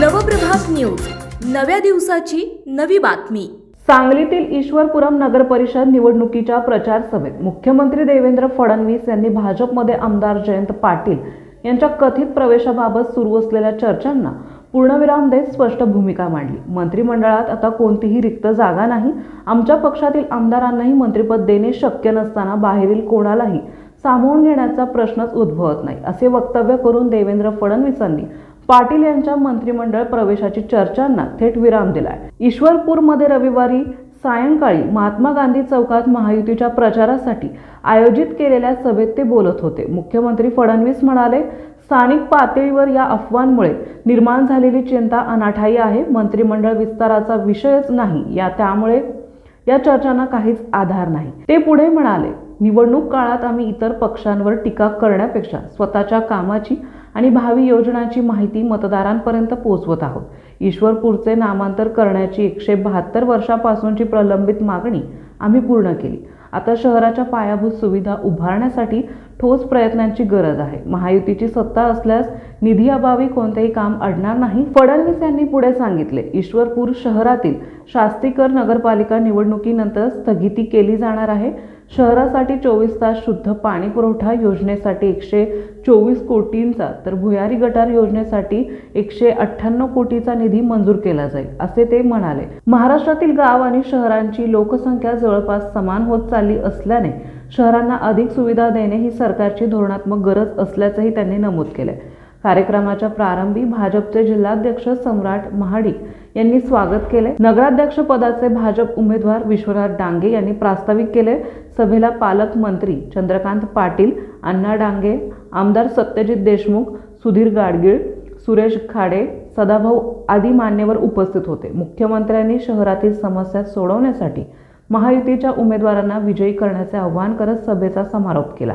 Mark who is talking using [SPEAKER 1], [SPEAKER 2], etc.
[SPEAKER 1] Nav Prabhat news. नव्या दिवसाची नवी बातमी.
[SPEAKER 2] सांगलीतील ईश्वरपुरम नगर परिषद निवडणुकीच्या प्रचार सभेत मुख्यमंत्री देवेंद्र फडणवीस यांनी भाजपमध्ये आमदार जयंत पाटील यांच्या कथित प्रवेशाबाबत सुरू असलेल्या चर्चांना पूर्णविराम देत स्पष्ट भूमिका मांडली. मंत्रिमंडळात आता कोणतीही रिक्त जागा नाही. आमच्या पक्षातील आमदारांनाही मंत्रिपद देणे शक्य नसताना बाहेरील कोणालाही सामावून घेण्याचा प्रश्नच उद्भवत नाही असे वक्तव्य करून देवेंद्र फडणवीसांनी पाटील यांच्या मंत्रिमंडळ प्रवेशाची चर्चांना थेट विराम दिलाय. ईश्वरपूरमध्ये रविवारी सायंकाळी महात्मा गांधी चौकात महायुतीच्या प्रचारासाठी आयोजित केलेल्या सभेत ते बोलत होते. मुख्यमंत्री फडणवीस म्हणाले स्थानिक पातळीवर या अफवांमुळे निर्माण झालेली चिंता अनाठायी आहे. मंत्रिमंडळ विस्ताराचा विषयच नाही. या त्यामुळे या चर्चांना काहीच आधार नाही. ते पुढे म्हणाले निवडणूक काळात आम्ही इतर पक्षांवर टीका करण्यापेक्षा स्वतःच्या कामाची आणि भावी योजनांची माहिती मतदारांपर्यंत पोहोचवत आहोत. ईश्वरपूरचे नामांतर करण्याची एकशे बहात्तर वर्षापासूनची प्रलंबित मागणी आम्ही पूर्ण केली. आता शहराच्या पायाभूत सुविधा उभारण्यासाठी ठोस प्रयत्नांची गरज आहे. महायुतीची सत्ता असल्यास निधी अभावी कोणतेही काम अडणार नाही. फडणवीस यांनी पुढे सांगितले ईश्वरपूर शहरातील शास्तीकर नगरपालिका निवडणुकीनंतर स्थगिती केली जाणार आहे. शहरासाठी चोवीस तास शुद्ध पाणी पुरवठा योजनेसाठी एकशे चोवीस कोटींचा तर भुयारी गटार योजनेसाठी एकशे अठ्ठ्याण्णव कोटीचा निधी मंजूर केला जाईल असे ते म्हणाले. महाराष्ट्रातील गाव आणि शहरांची लोकसंख्या जवळपास समान होत चालली असल्याने शहरांना अधिक सुविधा देणे ही सरकारची धोरणात्मक गरज असल्याचंही त्यांनी नमूद केले कार्यक्रमाच्या प्रारंभी भाजपचे जिल्हाध्यक्ष सम्राट महाडिक यांनी स्वागत केले. नगराध्यक्ष पदाचे भाजप उमेदवार विश्वनाथ डांगे यांनी प्रास्ताविक केले. सभेला पालकमंत्री चंद्रकांत पाटील अण्णा डांगे आमदार सत्यजित देशमुख सुधीर गाडगीळ सुरेश खाडे सदाभाऊ आदी मान्यवर उपस्थित होते. मुख्यमंत्र्यांनी शहरातील समस्या सोडवण्यासाठी महायुतीच्या उमेदवारांना विजयी करण्याचे आवाहन करत सभेचा समारोप केला.